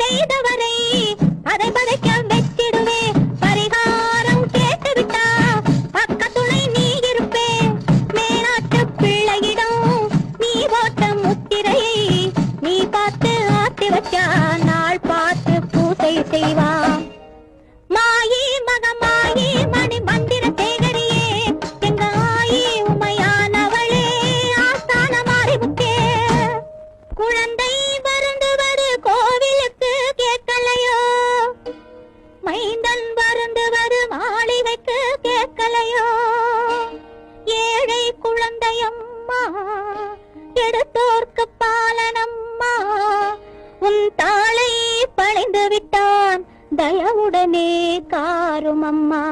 செய்தவன் கவலையோ ஏழை குழந்தையம்மா எடுத்தோர்க்கு பாலனம்மா உன் தாளை பணிந்து விட்டான் தயவுடனே காரும் அம்மா